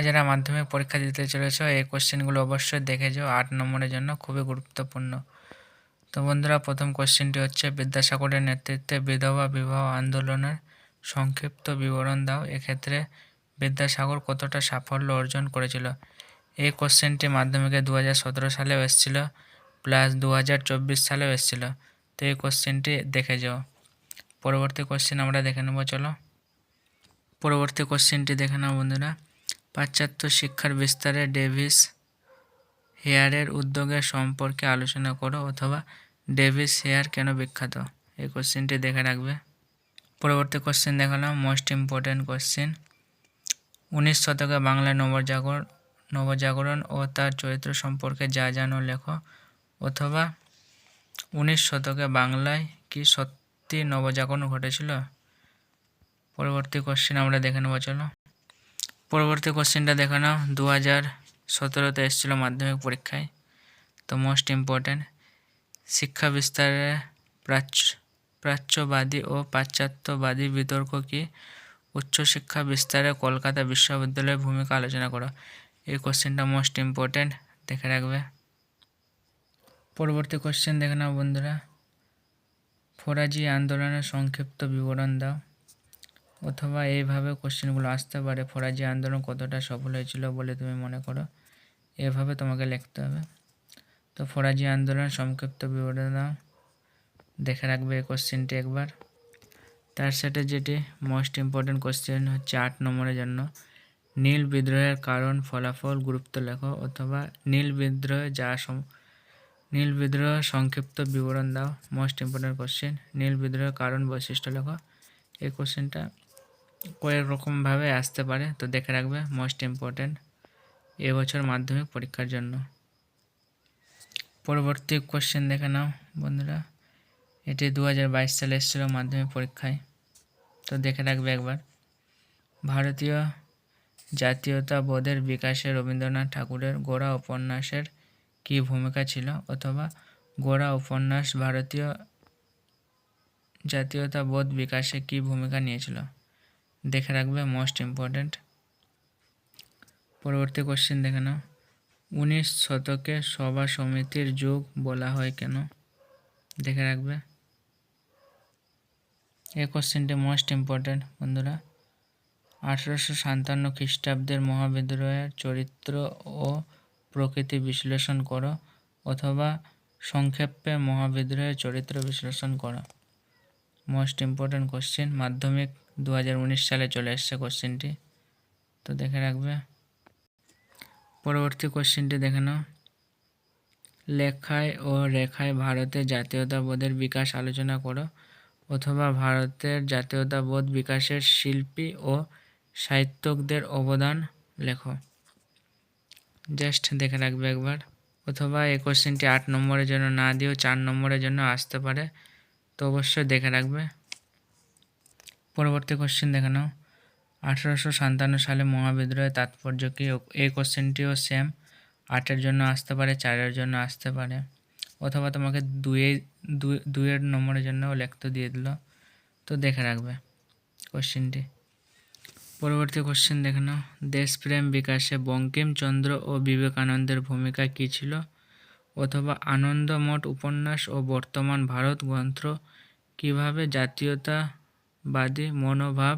তোমরা যারা মাধ্যমিক পরীক্ষা দিতে চলেছ, এই কোশ্চেনগুলো অবশ্যই দেখে যাও। আট নম্বরের জন্য খুবই গুরুত্বপূর্ণ। তো বন্ধুরা, প্রথম কোশ্চেনটি হচ্ছে, বিদ্যাসাগরের নেতৃত্বে বিধবা বিবাহ আন্দোলনের সংক্ষিপ্ত বিবরণ দাও। এক্ষেত্রে বিদ্যাসাগর কতটা সাফল্য অর্জন করেছিল? এই কোশ্চেনটি মাধ্যমিকে দু হাজার সতেরো সালেও এসেছিল প্লাস দু হাজার চব্বিশ সালেও এসেছিল। তো এই কোশ্চেনটি দেখে যাও। পরবর্তী কোশ্চেন আমরা দেখে নেব, চলো। পরবর্তী কোশ্চেনটি দেখে নাও বন্ধুরা। পাশ্চাত্য শিক্ষার বিস্তারে ডেভিস হেয়ারের উদ্যোগের সম্পর্কে আলোচনা করো অথবা ডেভিস হেয়ার কেন বিখ্যাত? এই কোশ্চেনটি দেখে রাখবে। পরবর্তী কোশ্চেন দেখালাম মোস্ট ইম্পর্ট্যান্ট কোশ্চেন উনিশ শতকে বাংলায় নবজাগর, নবজাগরণ ও তার চরিত্র সম্পর্কে যা জানো লেখো। অথবা উনিশ শতকে বাংলায় কি সত্যি নবজাগরণ ঘটেছিল? পরবর্তী কোশ্চেন আমরা দেখে নেব, চলো। পরবর্তী কোশ্চেনটা দেখে নাও। দু হাজার সতেরোতে এসেছিল মাধ্যমিক পরীক্ষায়। তো মোস্ট ইম্পর্ট্যান্ট শিক্ষা বিস্তারে প্রাচ্য, প্রাচ্যবাদী ও পাশ্চাত্যবাদী বিতর্ক কি? উচ্চশিক্ষা বিস্তারে কলকাতা বিশ্ববিদ্যালয়ের ভূমিকা আলোচনা করো। এই কোশ্চেনটা মোস্ট ইম্পর্ট্যান্ট দেখে রাখবে। পরবর্তী কোশ্চেন দেখে নাও বন্ধুরা। ফরাজি আন্দোলনের সংক্ষিপ্ত বিবরণ দাও। অথবা এইভাবে কোশ্চেনগুলো আসতে পারে, ফরাজি আন্দোলন কতটা সফল হয়েছিল বলে তুমি মনে করো? এভাবে তোমাকে লিখতে হবে। তো ফরাজি আন্দোলন সংক্ষিপ্ত বিবরণ দেখে রাখবে এই কোশ্চেনটি একবার। তার সাথে যেটি মোস্ট ইম্পর্টেন্ট কোশ্চেন হচ্ছে আট নম্বরের জন্য। নীল বিদ্রোহের কারণ, ফলাফল, গুরুত্ব লেখো অথবা নীল বিদ্রোহে যা নীল বিদ্রোহ সংক্ষিপ্ত বিবরণ দাও। মোস্ট ইম্পর্টেন্ট কোশ্চেন নীল বিদ্রোহের কারণ বৈশিষ্ট্য লেখো। এই কোশ্চেনটা কয়েক রকমভাবে আসতে পারে, তো দেখে রাখবে মোস্ট ইম্পর্ট্যান্ট এবছর মাধ্যমিক পরীক্ষার জন্য। পরবর্তী কোশ্চেন দেখে নাও বন্ধুরা। এটি দু হাজার বাইশ সালে এসেছিল মাধ্যমিক পরীক্ষায়, তো দেখে রাখবে একবার। ভারতীয় জাতীয়তাবোধের বিকাশে রবীন্দ্রনাথ ঠাকুরের গোড়া উপন্যাসের কী ভূমিকা ছিল, অথবা গোড়া উপন্যাস ভারতীয় জাতীয়তাবোধ বিকাশে কী ভূমিকা নিয়েছিল? দেখে রাখবে মোস্ট ইম্পর্ট্যান্ট পরবর্তী কোশ্চেন দেখে নাও। উনিশ শতকে সভা সমিতির যুগ বলা হয় কেন? দেখে রাখবে। এই কোশ্চেনটি মোস্ট ইম্পর্ট্যান্ট বন্ধুরা। আঠেরোশো সাতান্ন খ্রিস্টাব্দের মহাবিদ্রোহের চরিত্র ও প্রকৃতি বিশ্লেষণ করো অথবা সংক্ষেপে মহাবিদ্রোহের চরিত্র বিশ্লেষণ করো। মোস্ট ইম্পর্ট্যান্ট কোশ্চেন মাধ্যমিক দু হাজার উনিশ সালে চলে এসছে কোশ্চেনটি তো দেখে রাখবে। পরবর্তী কোশ্চেনটি দেখে নাও। লেখায় ও রেখায় ভারতের জাতীয়তাবোধের বিকাশ আলোচনা করো। অথবা ভারতের জাতীয়তাবোধ বিকাশের শিল্পী ও সাহিত্যকদের অবদান লেখো। জাস্ট দেখে রাখবে একবার। অথবা এই কোশ্চেনটি আট নম্বরের জন্য না দিয়েও চার নম্বরের জন্য আসতে পারে। তো অবশ্যই দেখে রাখবে। পরবর্তী কোশ্চেন দেখে নাও। আঠেরোশো সাতান্ন সালে মহাবিদ্রোহের তাৎপর্য কি? এই কোশ্চেনটিও সেম আটের জন্য আসতে পারে, চারের জন্য আসতে পারে। অথবা তোমাকে দুয়ে দুইয়ের নম্বরের জন্য লিখতে দিয়ে দিল। তো দেখে রাখবে কোশ্চেনটি পরবর্তী কোশ্চেন দেখে নাও। দেশপ্রেম বিকাশে বঙ্কিমচন্দ্র ও বিবেকানন্দের ভূমিকা কী ছিল? অথবা আনন্দমঠ উপন্যাস ও বর্তমান ভারত গ্রন্থ কীভাবে জাতীয়তাবাদী মনোভাব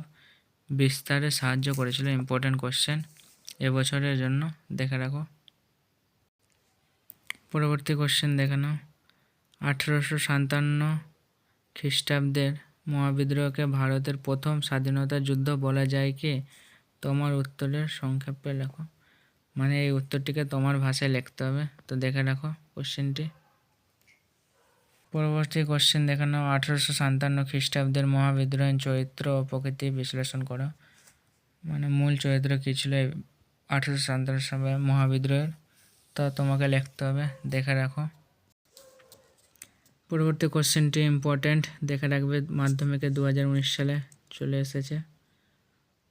বিস্তারে সাহায্য করেছিল ইম্পর্ট্যান্ট কোশ্চেন এবছরের জন্য। দেখে রাখো। পরবর্তী কোশ্চেন দেখে নাও। আঠেরোশো সাতান্ন খ্রিস্টাব্দের মহাবিদ্রোহকে ভারতের প্রথম স্বাধীনতা যুদ্ধ বলা যায় কি? তোমার উত্তরের সংক্ষেপে লেখো। মানে এই উত্তরটিকে তোমার ভাষায় লিখতে হবে। তো দেখে রাখো কোশ্চেনটি পরবর্তী কোশ্চেন দেখানো আঠেরোশো সাতান্ন খ্রিস্টাব্দের মহাবিদ্রোহের চরিত্র ও প্রকৃতি বিশ্লেষণ করো। মানে মূল চরিত্র কী ছিল আঠেরোশো সাতান্ন সালে মহাবিদ্রোহের? তা তোমাকে লিখতে হবে, দেখে রাখো। পরবর্তী কোশ্চেনটি ইম্পর্ট্যান্ট দেখে রাখবে, মাধ্যমিকে দু হাজার উনিশ সালে চলে এসেছে।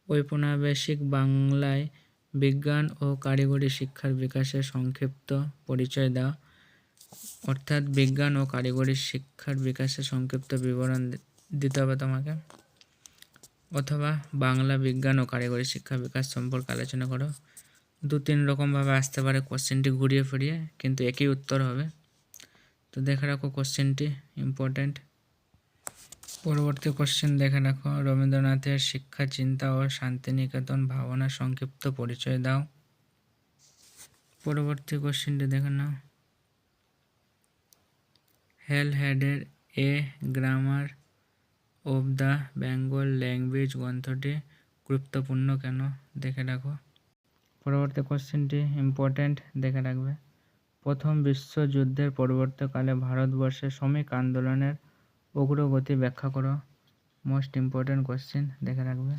ঔপনিবেশিক বাংলায় বিজ্ঞান ও কারিগরি শিক্ষার বিকাশের সংক্ষিপ্ত পরিচয় দেওয়া অর্থাৎ বিজ্ঞান ও কারিগরি শিক্ষার বিকাশের সংক্ষিপ্ত বিবরণ দিতে হবে তোমাকে। অথবা বাংলা বিজ্ঞান ও কারিগরি শিক্ষা বিকাশ সম্পর্কে আলোচনা করো। দু তিন রকমভাবে আসতে পারে কোশ্চেনটি ঘুরিয়ে ফিরিয়ে, কিন্তু একই উত্তর হবে। তো দেখে রাখো কোশ্চেনটি ইম্পর্ট্যান্ট পরবর্তী কোশ্চেন দেখে রাখো। রবীন্দ্রনাথের শিক্ষা, চিন্তা ও শান্তিনিকেতন ভাবনা সংক্ষিপ্ত পরিচয় দাও। পরবর্তী কোশ্চেনটি দেখে নাও। হেল হেডের A grammar of the Bengal language গ্রন্থটি গুরুত্বপূর্ণ কেন? দেখে রাখো। পরবর্তী কোশ্চেনটি ইম্পর্ট্যান্ট দেখে রাখবে। প্রথম বিশ্বযুদ্ধের পরবর্তীকালে ভারতবর্ষে শ্রমিক আন্দোলনের অগ্রগতি ব্যাখ্যা করো। মোস্ট ইম্পর্ট্যান্ট কোশ্চেন, দেখে রাখবে।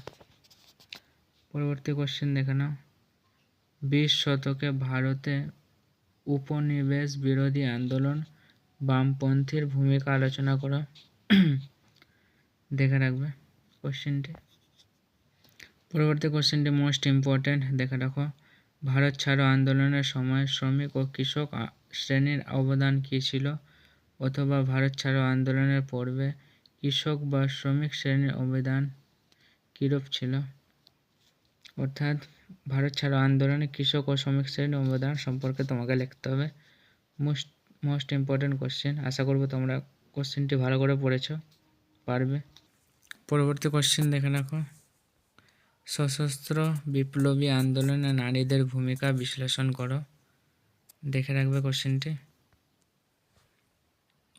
পরবর্তী কোশ্চেন দেখে নাও। বিশ শতকে ভারতে উপনিবেশ বিরোধী আন্দোলন বামপন্থীর ভূমিকা আলোচনা করা। দেখে রাখবে কোশ্চেনটি পরবর্তী কোশ্চেনটি মোস্ট ইম্পর্ট্যান্ট দেখে রাখো। ভারত ছাড়ো আন্দোলনের সময় শ্রমিক ও কৃষক শ্রেণির অবদান কী ছিল? অথবা ভারত ছাড়ো আন্দোলনের পূর্বে কৃষক বা শ্রমিক শ্রেণির অবদান কীরূপ ছিল? অর্থাৎ ভারত ছাড়ো আন্দোলনে কৃষক ও শ্রমিক শ্রেণির অবদান সম্পর্কে তোমাকে লিখতে হবে। মোস্ট মোস্ট ইম্পর্ট্যান্ট কোশ্চেন আশা করব তোমরা কোশ্চেনটি ভালো করে পড়েছো, পারবে। পরবর্তী কোশ্চেন দেখে রাখো। সশস্ত্র বিপ্লবী আন্দোলনে নারীদের ভূমিকা বিশ্লেষণ করো। দেখে রাখবে কোশ্চেনটি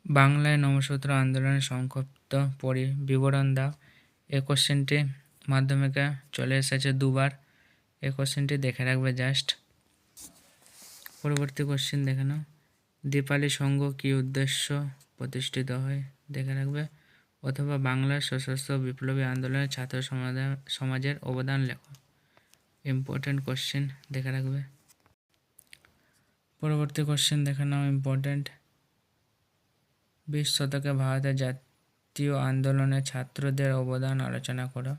বাংলায় নবসূত্র আন্দোলনের সংক্ষিপ্ত পরি, বিবরণ দাও। এই কোশ্চেনটি মাধ্যমিকে চলে এসেছে দুবার। এই কোশ্চেনটি দেখে রাখবে জাস্ট পরবর্তী কোশ্চেন দেখে নাও। দীপালি সংঘ কী উদ্দেশ্য প্রতিষ্ঠিত হয়? দেখে রাখবে। অথবা বাংলার সশস্ত্র বিপ্লবী আন্দোলনে ছাত্র সমাজের অবদান লেখো। ইম্পর্টেন্ট কোশ্চেন দেখে রাখবে। পরবর্তী কোশ্চেন দেখে নাও ইম্পর্টেন্ট বিশ শতকে ভারতের জাতীয় আন্দোলনে ছাত্রদের অবদান আলোচনা করো।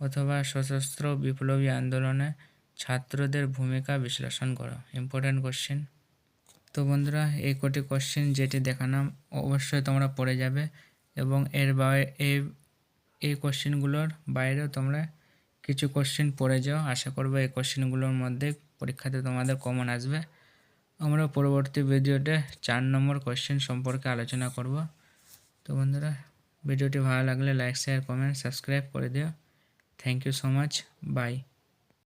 অথবা সশস্ত্র বিপ্লবী আন্দোলনে ছাত্রদের ভূমিকা বিশ্লেষণ করো। ইম্পর্টেন্ট কোশ্চেন তো বন্ধুরা, এই কটি কোশ্চেন যেটি দেখালাম, অবশ্যই তোমরা পড়ে যাবে এবং এর বাইরে এই এই কোশ্চেনগুলোর বাইরেও তোমরা কিছু কোশ্চেন পড়ে যাও। আশা করব এই কোশ্চেনগুলোর মধ্যে পরীক্ষাতে তোমাদের কমন আসবে। আমরা পরবর্তী ভিডিওতে চার নম্বর কোশ্চেন সম্পর্কে আলোচনা করব। তো বন্ধুরা, ভিডিওটি ভালো লাগলে লাইক শেয়ার কমেন্ট সাবস্ক্রাইব করে দিও। Thank you so much bye